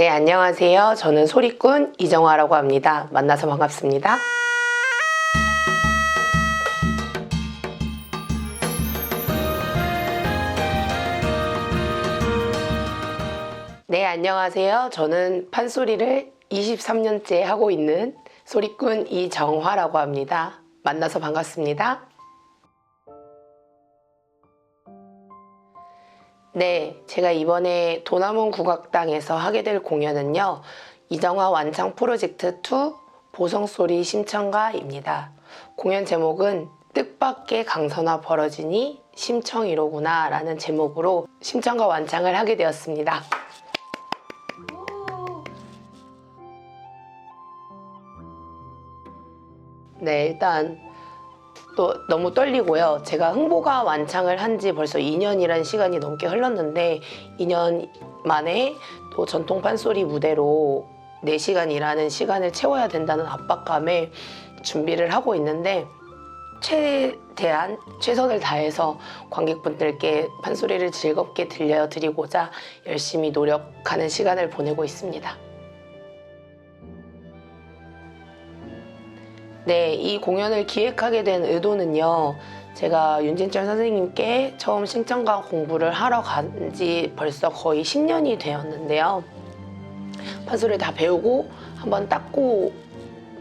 네, 안녕하세요. 저는 소리꾼 이정화라고 합니다. 만나서 반갑습니다. 네, 안녕하세요. 저는 판소리를 23년째 하고 있는 소리꾼 이정화라고 합니다. 만나서 반갑습니다. 네, 제가 이번에 도남원 국악당에서 하게 될 공연은요. 이정화 완창 프로젝트 2 보성소리 심청가입니다. 공연 제목은 뜻밖의 강선화 벌어지니 심청이로구나 라는 제목으로 심청가 완창을 하게 되었습니다. 네, 일단 또 너무 떨리고요. 제가 흥보가 완창을 한 지 벌써 2년이라는 시간이 넘게 흘렀는데 2년 만에 또 전통 판소리 무대로 4시간이라는 시간을 채워야 된다는 압박감에 준비를 하고 있는데 최대한 최선을 다해서 관객분들께 판소리를 즐겁게 들려드리고자 열심히 노력하는 시간을 보내고 있습니다. 네, 이 공연을 기획하게 된 의도는요. 제가 윤진철 선생님께 처음 신청가 공부를 하러 간 지 벌써 거의 10년이 되었는데요. 판소리를 다 배우고 한번 닦고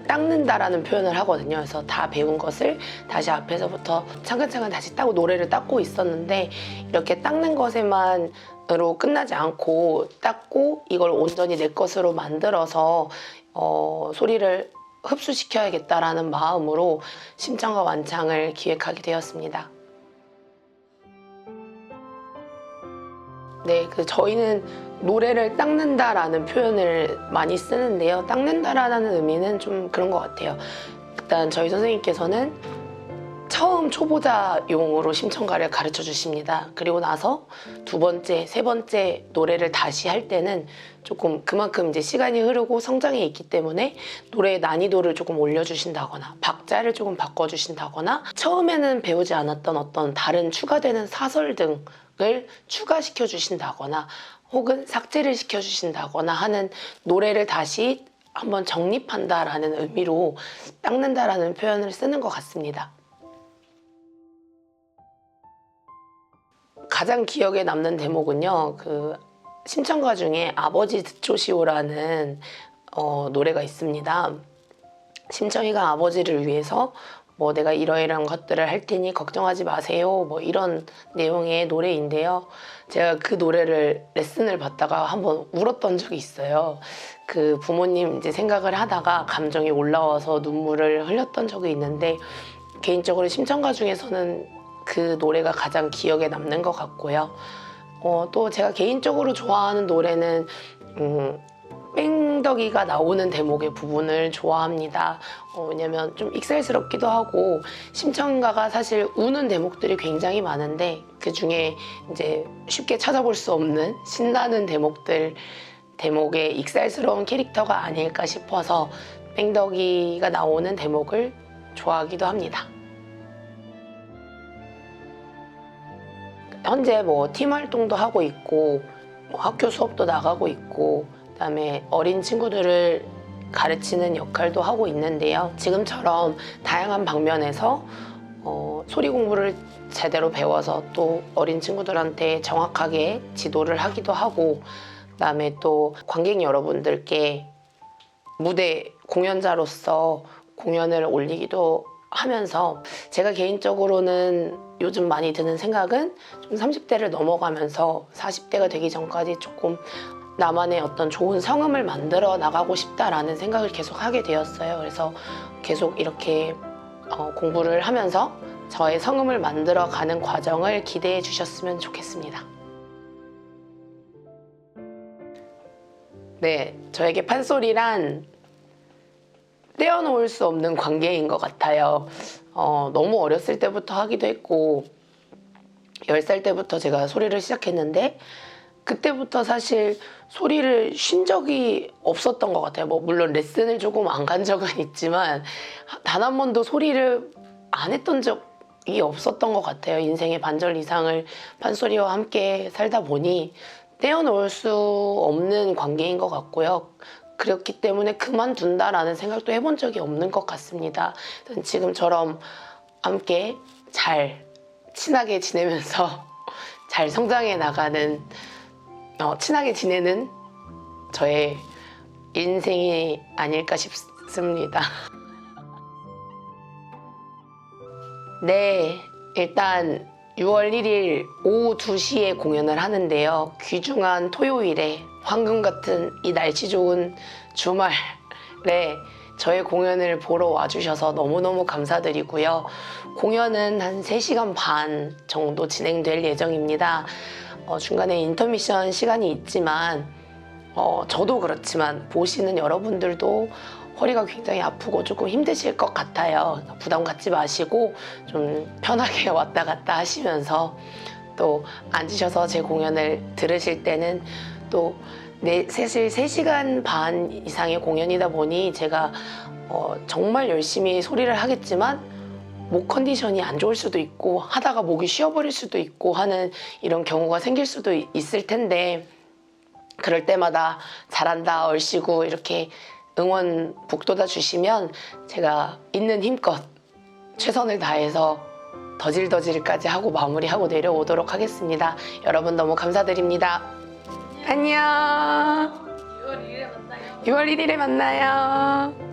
닦는다라는 표현을 하거든요. 그래서 다 배운 것을 다시 앞에서부터 차근차근 다시 따고 노래를 닦고 있었는데 이렇게 닦는 것에만 으로 끝나지 않고 닦고 이걸 온전히 내 것으로 만들어서 어, 소리를 흡수시켜야겠다라는 마음으로 심청과 완창을 기획하게 되었습니다. 네, 그 저희는 노래를 닦는다라는 표현을 많이 쓰는데요. 닦는다라는 의미는 좀 그런 것 같아요. 일단 저희 선생님께서는 처음 초보자용으로 심청가를 가르쳐 주십니다. 그리고 나서 두 번째, 세 번째 노래를 다시 할 때는 조금 그만큼 이제 시간이 흐르고 성장해 있기 때문에 노래의 난이도를 조금 올려주신다거나 박자를 조금 바꿔주신다거나 처음에는 배우지 않았던 어떤 다른 추가되는 사설 등을 추가시켜 주신다거나 혹은 삭제를 시켜 주신다거나 하는 노래를 다시 한번 정립한다라는 의미로 닦는다라는 표현을 쓰는 것 같습니다. 가장 기억에 남는 대목은요. 그 심청가 중에 아버지 듣조시오라는 어, 노래가 있습니다. 심청이가 아버지를 위해서 뭐 내가 이러이러한 것들을 할 테니 걱정하지 마세요. 뭐 이런 내용의 노래인데요. 제가 그 노래를 레슨을 받다가 한번 울었던 적이 있어요. 그 부모님 이제 생각을 하다가 감정이 올라와서 눈물을 흘렸던 적이 있는데 개인적으로 심청가 중에서는 그 노래가 가장 기억에 남는 것 같고요. 어, 또 제가 개인적으로 좋아하는 노래는 음, 뺑덕이가 나오는 대목의 부분을 좋아합니다. 어, 왜냐면 좀 익살스럽기도 하고 심청가가 사실 우는 대목들이 굉장히 많은데 그 중에 이제 쉽게 찾아볼 수 없는 신나는 대목들 대목의 익살스러운 캐릭터가 아닐까 싶어서 뺑덕이가 나오는 대목을 좋아하기도 합니다. 현재 뭐 팀 활동도 하고 있고 뭐 학교 수업도 나가고 있고 그다음에 어린 친구들을 가르치는 역할도 하고 있는데요. 지금처럼 다양한 방면에서 어, 소리 공부를 제대로 배워서 또 어린 친구들한테 정확하게 지도를 하기도 하고 그다음에 또 관객 여러분들께 무대 공연자로서 공연을 올리기도 하면서 제가 개인적으로는 요즘 많이 드는 생각은 좀 30대를 넘어가면서 40대가 되기 전까지 조금 나만의 어떤 좋은 성음을 만들어 나가고 싶다라는 생각을 계속 하게 되었어요. 그래서 계속 이렇게 어, 공부를 하면서 저의 성음을 만들어 가는 과정을 기대해 주셨으면 좋겠습니다. 네, 저에게 판소리란 떼어놓을 수 없는 관계인 것 같아요. 어, 너무 어렸을 때부터 하기도 했고, 10살 때부터 제가 소리를 시작했는데, 그때부터 사실 소리를 쉰 적이 없었던 것 같아요. 뭐, 물론 레슨을 조금 안 간 적은 있지만, 단 한 번도 소리를 안 했던 적이 없었던 것 같아요. 인생의 반절 이상을 판소리와 함께 살다 보니, 떼어놓을 수 없는 관계인 것 같고요. 그렇기 때문에 그만둔다라는 생각도 해본 적이 없는 것 같습니다. 지금처럼 함께 잘 친하게 지내면서 잘 성장해 나가는 어, 친하게 지내는 저의 인생이 아닐까 싶습니다. 네, 일단 6월 1일 오후 2시에 공연을 하는데요. 귀중한 토요일에 황금 같은 이 날씨 좋은 주말에 저의 공연을 보러 와주셔서 너무너무 감사드리고요. 공연은 한 3시간 반 정도 진행될 예정입니다. 어, 중간에 인터미션 시간이 있지만 어, 저도 그렇지만 보시는 여러분들도 허리가 굉장히 아프고 조금 힘드실 것 같아요. 부담 갖지 마시고 좀 편하게 왔다 갔다 하시면서 또 앉으셔서 제 공연을 들으실 때는 또 네, 사실 3시간 반 이상의 공연이다 보니 제가 어, 정말 열심히 소리를 하겠지만 목 컨디션이 안 좋을 수도 있고 하다가 목이 쉬어버릴 수도 있고 하는 이런 경우가 생길 수도 이- 있을 텐데 그럴 때마다 잘한다 얼씨구 이렇게 응원 북돋아 주시면 제가 있는 힘껏 최선을 다해서 더질더질까지 하고 마무리하고 내려오도록 하겠습니다. 여러분 너무 감사드립니다. 안녕. 6월 1일에 만나요. 6월 1일에 만나요.